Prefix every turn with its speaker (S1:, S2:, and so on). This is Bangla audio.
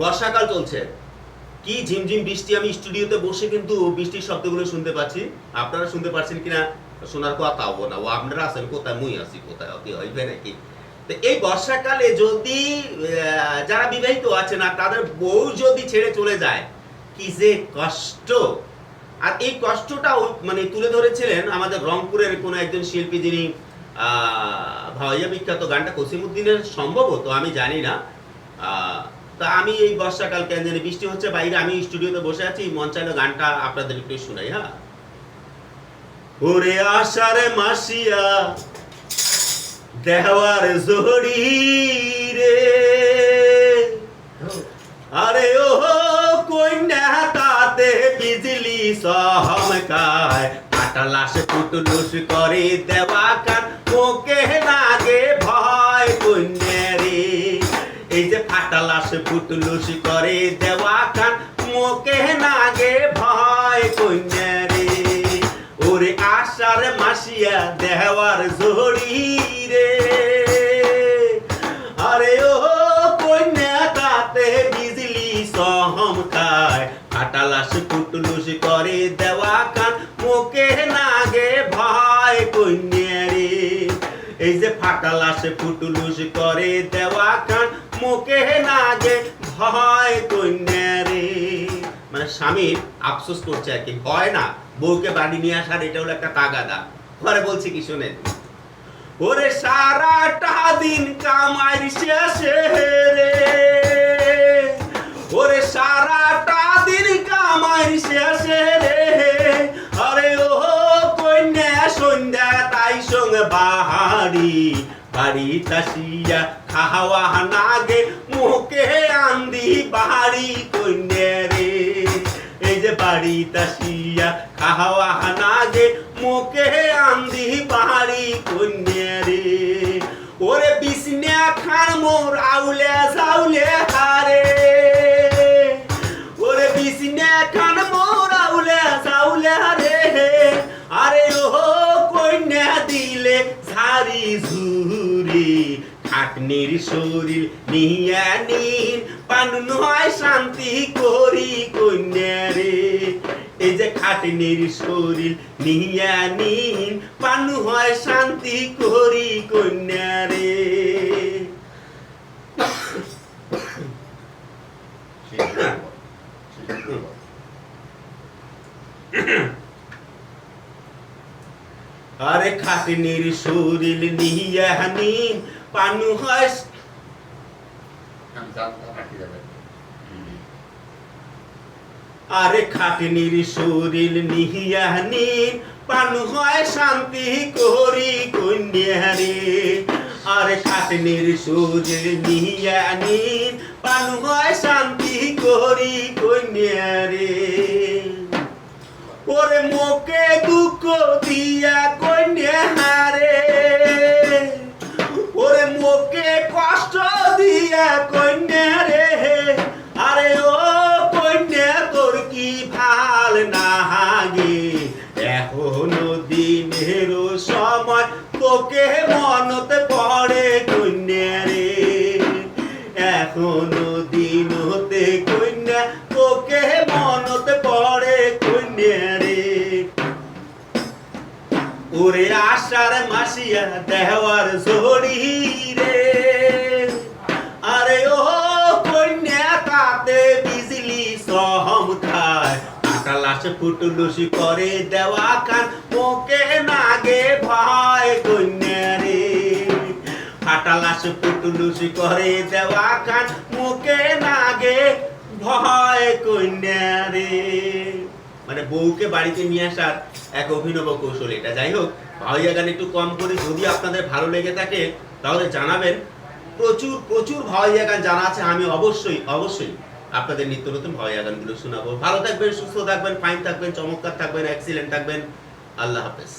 S1: বর্ষাকাল চলছে। কি ঝিমঝিম বৃষ্টি আমি স্টুডিওতে বসে কিন্তু বৃষ্টির শব্দগুলো শুনতে পাচ্ছি। আপনারা শুনতে পাচ্ছেন কিনা শোনার কথা হব না। ও, আপনারা আছেন কোথায়? মুই আছি কোথায়? অতি হইবে নাকি? তো এই বর্ষাকালে যদি যারা বিবাহিত আছে না তাদের বউ যদি ছেড়ে চলে যায়, কি যে কষ্ট! আর এই কষ্টটাও মানে তুলে ধরেছিলেন আমাদের রংপুরের কোনো একজন শিল্পী যিনি ভাইয়া বিখ্যাত গানটা কসিমুদ্দিনের সম্ভবত, আমি জানি না। তা আমি এই বর্ষাকাল কেন জানি বৃষ্টি হচ্ছে, বাইরে আমি স্টুডিওতে বসে আছি, মন চাইলো গানটা আপনাদের একটু শোনাই হ্যাঁ? ওরে আষাঢ়ে মাসিয়া, দেওয়ার রে। আরে ও তাতে বিজলি সহমকায় কাটালাস পুটুলুস করে দেওয়া কান ওকে ভয় কন্যা রে এই যে করে দেওয়া কান মোকে নাগে ভয় কন্যা রে। ওরে আশার মাসিয়া দেওয়ার জড়ি রে। আরে ও কন্যা তাতে বিজলি সহম খায়। ফাটালাস পুটুলুস করে দেওয়া কান মোকে নাগে ভয় কন্যা রে। এই যে ফাটালাস ফুটুলুস করে দেওয়া কান মুখে নাগে ভয় কন্যা মানে স্বামীর আফসোস করছে আর কি, ভয় না, বউকে বাড়ি নিয়ে আসার এটা হলো একটা তাগাদা। ঘরে বলছে কি শোনেন, ওরে সারাটা দিন কামাই শেষে রে। ওরে সারাটা দিন কামাই শেষে রে। আরে ও কন্যা সন্ধ্যা তাই সঙ্গে বাহারি বাড়ি তাসিয়া খাওয়া নাগে, মুখে আন্দি বাহারি কন্যা রে। এই যে বাড়ি তাসিয়া খাওয়া নাগে, মুখে আন্দি বাহারি কন্যা রে। ওরে বিষ্ণা খান মোর আউলে সাউলে হারে। ওরে বিষ্ণা খান খাটনির শরীর, নিয়া নিন পানু নয় শান্তি করি কন্যা রে এই যে খাটনির শরীর, নিয়া নিন পানু হয় শান্তি করি কন্যা রে আরে খাটনির শরীর নিয়া নিন পানু হয়
S2: যাবে
S1: আরে খাটনির শরীর নিহিয়া নিন পানু হয় শান্তি করি কন্যা রে আরে খাটনির শরীর নিহিয়া নিন পানু হয় শান্তি করি কন্যা রে ওরে মোকে দুঃখ দিয়া কন্যা ওরে আশার মাসিয়া দেওয়ার জড়ি রে। আরে ও কন্যা তাতে বিজলি সহম খায়। আকালাস ফুটলুসি করে দেওয়া কান ওকে নাগে ভয় কন্যা রে। ফাটালাস ফুটলুসি করে দেওয়া কান মুখে নাগে ভয় কন্যা রে। মানে বউকে বাড়িতে নিয়ে আসার এক অভিনব কৌশল এটা। যাই হোক, ভাইয়া গান একটু কম করি যদি আপনাদের ভালো লেগে থাকে, তাহলে জানাবেন। প্রচুর প্রচুর ভাইয়া গান জানা আছে, আমি অবশ্যই অবশ্যই আপনাদের নিত্য নতুন ভাইয়া গানগুলো শোনাবো। ভালো থাকবেন, সুস্থ থাকবেন ফাইন থাকবেন, চমৎকার থাকবেন অ্যাক্সিডেন্ট থাকবেন। আল্লাহ হাফেজ।